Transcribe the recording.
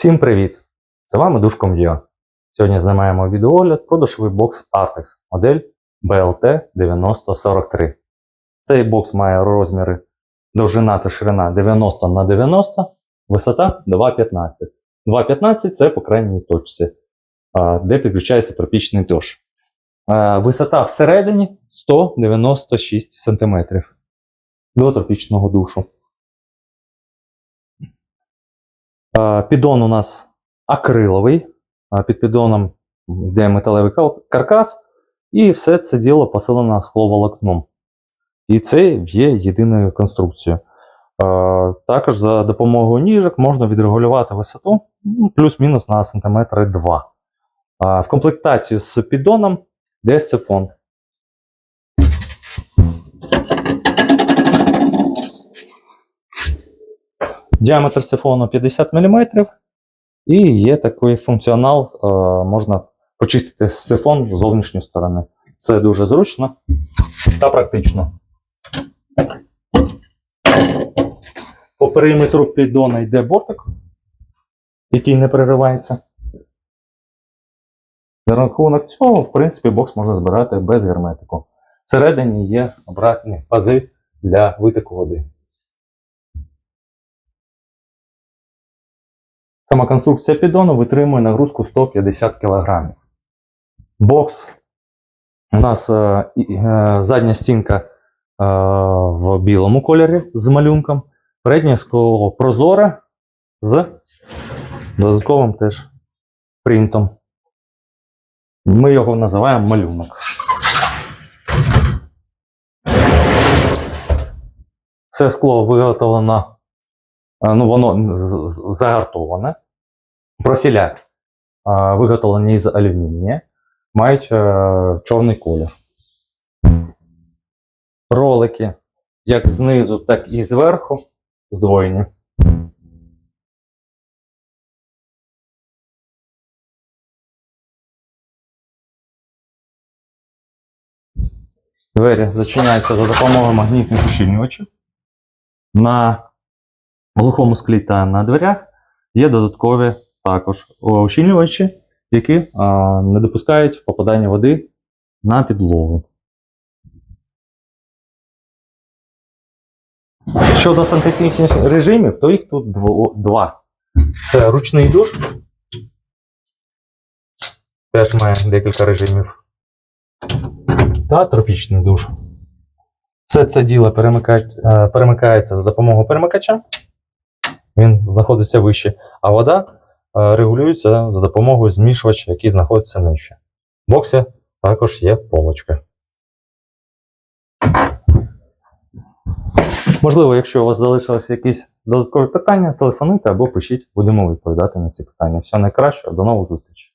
Всім привіт! З вами Душком.ua. Сьогодні знімаємо відеогляд про душовий бокс Artex модель BLT 9043. Цей бокс має розміри довжина та ширина 90 на 90, висота 2,15. 2,15 це по крайній точці, де підключається тропічний дощ. Висота всередині 196 см до тропічного душу. Піддон у нас акриловий. Під піддоном йде металевий каркас, і все це діло поселено скловолокном. І це є єдиною конструкцією. Також за допомогою ніжок можна відрегулювати висоту ну, плюс-мінус на сантиметри 2. В комплектацію з піддоном йде сифон. Діаметр сифону 50 мм. І є такий функціонал, е, можна почистити сифон з зовнішньої сторони. Це дуже зручно та практично. По периметру піддона йде бортик, який не переривається. За рахунок цього, в принципі, бокс можна збирати без герметику. Всередині є обратні пази для витоку води. Сама конструкція піддону витримує нагрузку 150 кг. Бокс. У нас е, е, задня стінка е, в білому кольорі з малюнком. Переднє скло прозоре з додатковим теж принтом. Ми його називаємо малюнок. Це скло виготовлено ну, воно загартоване. Профіля виготовлені з алюмінія, мають е, чорний колір. Ролики як знизу, так і зверху здвоєні. Двері зачиняються за допомогою магнітних ущільнювачів. На глухому склі та на дверях є додаткові також ущільнювачі, які а, не допускають попадання води на підлогу. Щодо сантехнічних режимів, то їх тут два. Це ручний душ. Теж має декілька режимів. Та тропічний душ. Все це діло перемикають- е, перемикається за допомогою перемикача. Він знаходиться вище, а вода е, регулюється за допомогою змішувача, який знаходиться нижче. В боксі також є полочка. Можливо, якщо у вас залишилися якісь додаткові питання, телефонуйте або пишіть, будемо відповідати на ці питання. Все найкраще, до нових зустрічей.